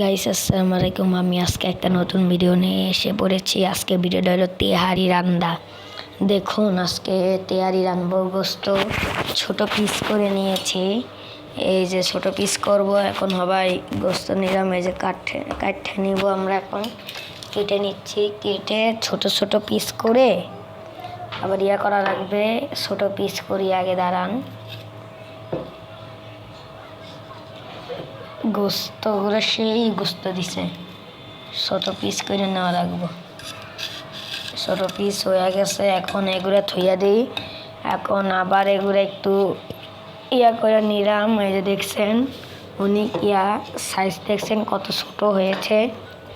Guys আসসালামু আলাইকুম আমি আজকে একটা নতুন ভিডিও নিয়ে এসে পড়েছি। আজকে ভিডিওটা হলো তেহারি রান্দা। দেখুন, আজকে তেহারি রানবো গোস্ত ছোট পিস করে নিয়েছি। এই যে ছোট পিস করব, এখন সবাই গোস্ত নিলাম। এই যে কাঠে কাঠে নিব আমরা এখন। কেটে নিচ্ছি, কেটে ছোট ছোট পিস করে আবার ইয়া করা লাগবে। ছোট পিস করি, আগে দাঁড়ান। গোস্তগুলো সেই গোস্ত দিছে। ছোট পিস করে নেওয়া লাগবো। ছোট পিস হয়ে গেছে, এখন এগুলো থইয়া দিই। এখন আবার এগুলো একটু ইয়া করে নিলাম, এই যে দেখছেন, উনি ইয়া সাইজ দেখছেন কত ছোট হয়েছে।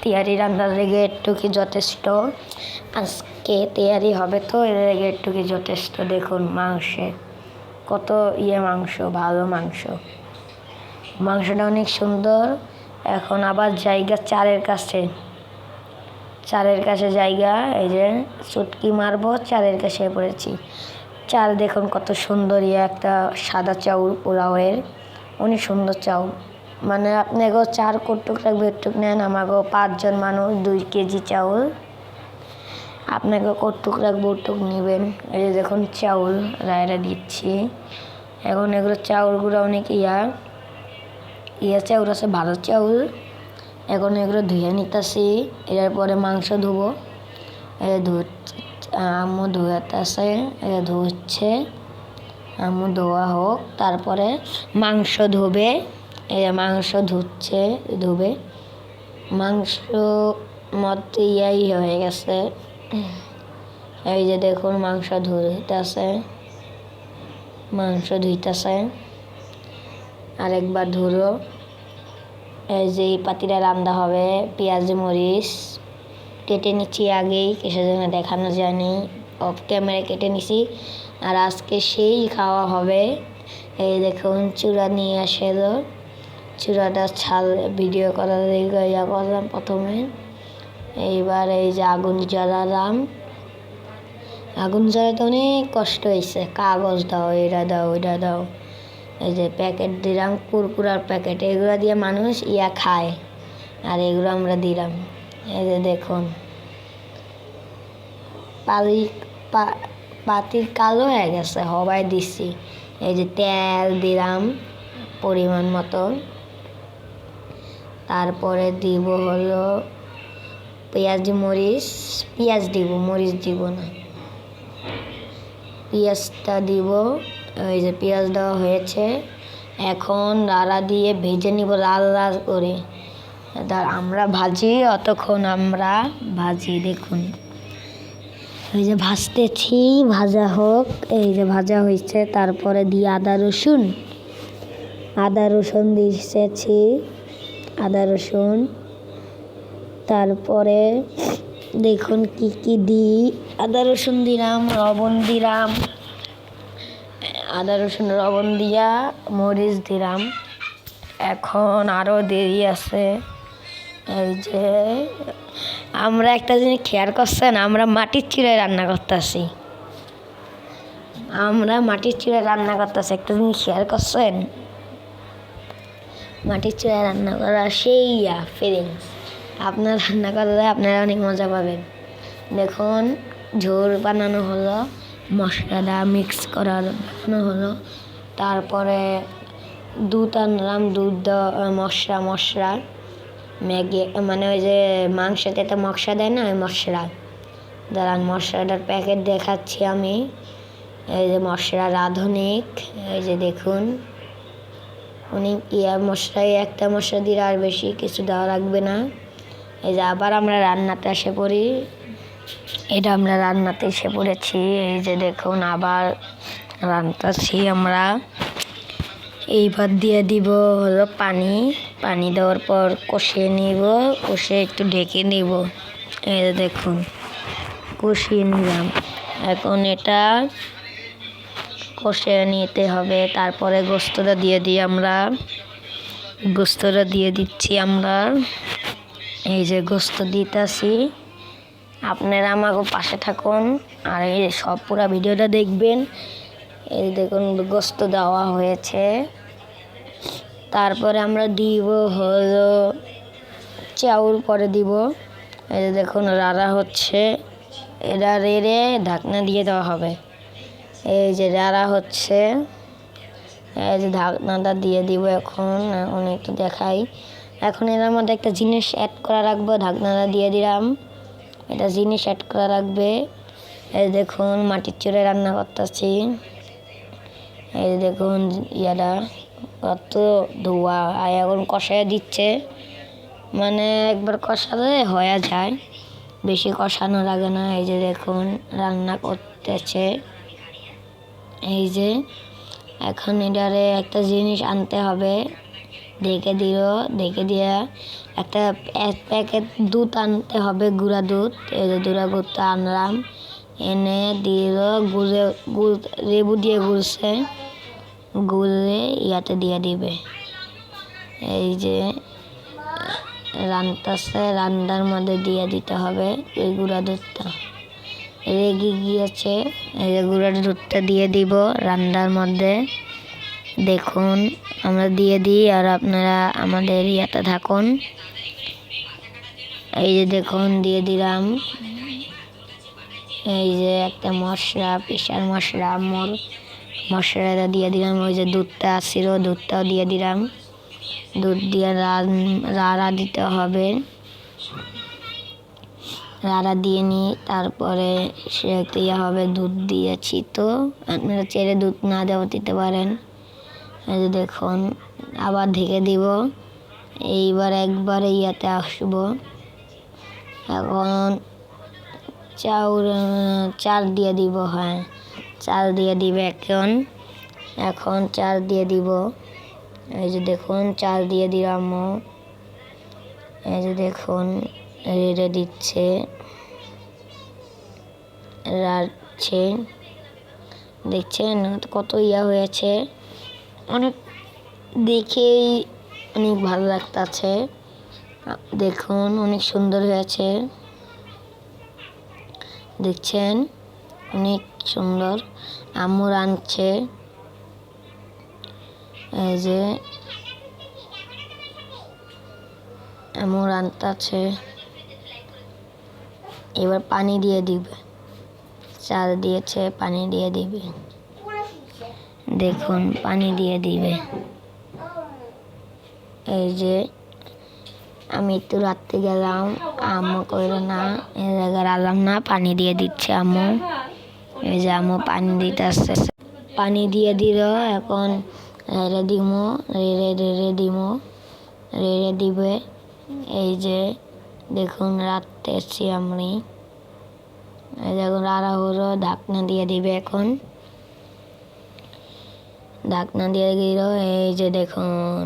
তেয়ারি রান্নার লেগে একটু কি যথেষ্ট। আজকে তেয়ারি হবে তো, এর লেগে একটু কি যথেষ্ট। দেখুন মাংসে কত ইয়ে মাংস, ভালো মাংস। মাংসটা অনেক সুন্দর। এখন আবার জায়গা চারের কাছে। চারের কাছে জায়গা, এই যে চুটকি মারবো, চারের কাছে পড়েছি। চাল দেখুন কত সুন্দর ইয়ে একটা সাদা চাউল পোলাওয়ের। অনেক সুন্দর চাউল। মানে আপনাকেও চার কটুক লাগবে, একটুক নেন। আমাকেও পাঁচজন মানুষ, দুই কেজি চাউল। আপনাকে কটুক রাখব ওটুক নেবেন। এই যে দেখুন চাউল, রায়রা দিচ্ছি। এখন এগুলো চাউলগুলো অনেক ইয়া। ইয়া চাউল আছে ভালো চাউল। এখন এগুলো ধুয়ে নিতেছি, এর পরে মাংস ধুবো। ধু আম্মু ধুয়াতেছে ধুচ্ছে, আমু ধোয়া হোক, তারপরে মাংস ধুবে, এ মাংস ধুচ্ছে, ধুবে। মাংস মধ্যে ইয়াই হয়ে গেছে। এই যে দেখুন, মাংস ধুইতেছে মাংস ধুইতেছে। আরেকবার ধুলো এই যে পাতিটা রান্না হবে, পেঁয়াজ, মরিচ। কেটে নিচ্ছি আগেই, কিসের জন্য দেখানো যায়নি। অফ ক্যামেরা কেটে নিছি। আর আজকে সেই খাওয়া হবে। এই দেখুন, চূড়া নিয়ে আসে তো চূড়াটা ছাল ভিডিও করার ইয়া করলাম প্রথমে। এইবার এই যে আগুন জ্বালালাম। আগুন জ্বালাতে অনেক কষ্ট হয়েছে। কাগজ দাও, এটা দাও, ওইটা দাও। এই যে প্যাকেট দিলাম, কুরকুরার প্যাকেট। এগুলো দিয়ে মানুষ ইয়া খায়। আর এগুলো আমরা দিলাম। এই যে দেখুন। পালি, পা- পাতির কালো হয়ে গেছে, হবাই দিচ্ছি এই যে তেল দিলাম পরিমাণ মতো। তারপরে দিব হলো পেঁয়াজ, মরিচ। পেঁয়াজ দিব, মরিচ দিব না। পেঁয়াজটা দিব এই যে পেঁয়াজ দেওয়া হয়েছে, এখন রাড়া দিয়ে ভেজে নিব লাল লাল করে। তার আমরা ভাজি, অতক্ষণ আমরা ভাজি, দেখুন। এই যে ভাজতেছি, ভাজা হোক, এই যে ভাজা হয়েছে, তারপরে দিয়ে আদা রসুন। আদা রসুন দিয়েছি, আদা রসুন। তারপরে দেখুন কি কি দিই। আদা রসুন দিলাম, লবণ দিলাম। আদা রসুন লবণ দিয়া মরিচ দিলাম। এখন আরও দেরি আছে। এই যে, আমরা একটা জিনিস খেয়াল করছেন, আমরা মাটির চুলায় রান্না করতেছি। আমরা মাটির চুলায় রান্না করতেছি, একটা জিনিস খেয়াল করছেন? মাটির চুলায় রান্না করা সেই ইয়া ফিলিংস আপনার রান্না করলে আপনারা অনেক মজা পাবেন। দেখুন, ঝোল বানানো হলো। মশলাটা মিক্স করার হলো। তারপরে দুধ আনলাম, দুধ মশলা মশলা। ম্যাগি মানে ওই যে মাংসতে তো মশলা দেয় না, ওই মশলা। দাঁড়ান, মশলাটার প্যাকেট দেখাচ্ছি আমি। এই যে মশলা রাঁধুনিক, এই যে দেখুন। অনেক ইয়া মশলায় একটা মশলা দিলে আর বেশি কিছু দেওয়া লাগবে না। এই যে আবার আমরা রান্নাতে এসে পড়ি। এটা আমরা রান্নাতে এসে পড়েছি। এই যে দেখুন, আবার রান্নাছি আমরা। এইবার দিয়ে দিব হলো পানি। পানি দেওয়ার পর কষিয়ে নিব কষে একটু ঢেকে নিব। এই যে দেখুন, কষিয়ে নিলাম। এখন এটা কষে নিতে হবে। তারপরে গোস্তটা দিয়ে দিই আমরা। গোস্তটা দিয়ে দিচ্ছি আমরা। এই যে গোস্ত দিতেছি। আপনারা আমাকে পাশে থাকুন আর এই সব পুরো ভিডিওটা দেখবেন, এই দেখুন গোস্ত দেওয়া হয়েছে। তারপরে আমরা দিব হলো চাউল পরে দিব। এই যে দেখুন রাড়া হচ্ছে এরা রেড়ে ঢাকনা দিয়ে দেওয়া হবে। এই যে রাড়া হচ্ছে, এই যে ঢাকনাটা দিয়ে দিব এখন এখন একটু দেখাই। এখন এর মধ্যে একটা জিনিস অ্যাড করা রাখব, ঢাকনাটা দিয়ে দিলাম। এটা জিনিস অ্যাড করা রাখবে এই দেখুন, মাটির চুলে রান্না করতেছি। এই দেখুন ইয়াটা কত ধোয়া। আর এখন কষায় দিচ্ছে। মানে একবার কষালে হয়ে যায়। বেশি কষানো লাগে না। এই যে দেখুন, রান্না করতেছে। এই যে, এখন এটারে একটা জিনিস আনতে হবে। দেখে দিল দেখে দিয়া একটা এক প্যাকেট দুধ আনতে হবে, গুঁড়া দুধ। এই যে গুঁড়া দুধটা আনলাম। এনে দিল, গুড়ে, গুড়, লেবু দিয়ে গুলছে গুলে ইয়াতে দিয়ে দিবে। এই যে রান্তাছে, রান্নার মধ্যে দিয়ে দিতে হবে এই গুঁড়া দুধটা। রেগে গিয়েছে। এই গুঁড়া দুধটা দিয়ে দিব রান্নার মধ্যে। দেখুন, আমরা দিয়ে দিই আর আপনারা আমাদের ইয়াতে থাকুন। এই যে দেখুন, দিয়ে দিলাম। এই যে একটা মশলা প্রেশার মশলা, মোর মশলাটা দিয়ে দিলাম। ওই যে দুধটা আসছিল দুধটাও দিয়ে দিলাম। দুধ দিয়ে রাড়া দিতে হবে। রাড়া দিয়ে নিই, তারপরে সে একটা ইয়ে হবে, দুধ দিয়েছি তো। আপনারা চেড়ে দুধ না দেওয়া দিতে পারেন। দেখুন, আবার ঢেকে দিব। এইবার একবার ইয়াতে আসব। এখন চাউল চাল দিয়ে দিব হ্যাঁ। চাল দিয়ে দিবে এখন। এখন চাল দিয়ে দিব। এই যে দেখুন, চাল দিয়ে দিলাম এই যে দেখুন, রেড়ে দিচ্ছে। রাড়ছে। দেখছেন কত ইয়া হয়েছে? অনেক দেখেই অনেক ভালো লাগতাছে। দেখুন, অনেক সুন্দর হয়েছে। দেখছেন? অনেক সুন্দর। আম্মু রাঁধছে এই যে আম্মু রাঁধতাছে এবার পানি দিয়ে দিবে। চাল দিয়েছে, পানি দিয়ে দিবে। দেখুন, পানি দিয়ে দিবে। এই যে, আমি একটু রাত্রে গেলাম, আম্মু কইলো, না, এই জায়গায় আলাম না, পানি দিয়ে দিচ্ছে আম্মু। এই যে আম্মু পানি দিতেছে পানি দিয়ে দিল, এখন রেড়ে দিমু রেড়ে রেড়ে দিমু রেড়ে দিবে। এই যে, দেখুন, রাত্রে এসছি আমি। এই দেখুন রাড়া হলো ঢাকনা দিয়ে দিবে এখন। ঢাকনা দিয়ে দিল, এই যে দেখুন।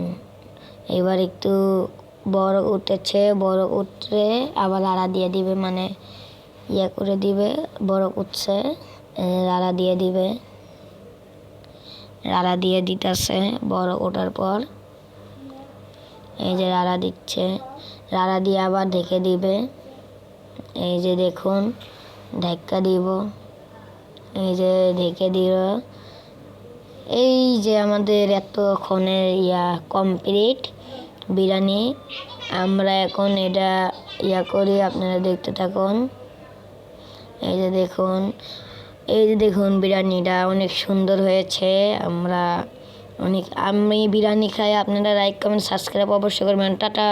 এবার একটু বড় উঠেছে, বড় উঠলে আবার লাড়া দিয়ে দিবে মানে ইয়ে করে দিবে, বড় উঠছে লাড়া দিয়ে দিবে। লাড়া দিয়ে দিতেছে, বড় ওঠার পর। এই যে লাড়া দিচ্ছে লাড়া দিয়ে আবার ঢেকে দিবে। এই যে দেখুন ধাক্কা দিব। এই যে ঢেকে দিল। এই যে আমাদের এতক্ষণের ইয়া কমপ্লিট বিরিয়ানি, আমরা এখন এটা ইয়া করি, আপনারা দেখতে থাকুন। এই যে দেখুন, এই যে দেখুন বিরিয়ানিটা অনেক সুন্দর হয়েছে। আমরা অনেক, আমি বিরিয়ানি খাই, আপনারা লাইক কমেন্ট সাবস্ক্রাইব অবশ্যই করবেন। টাটা!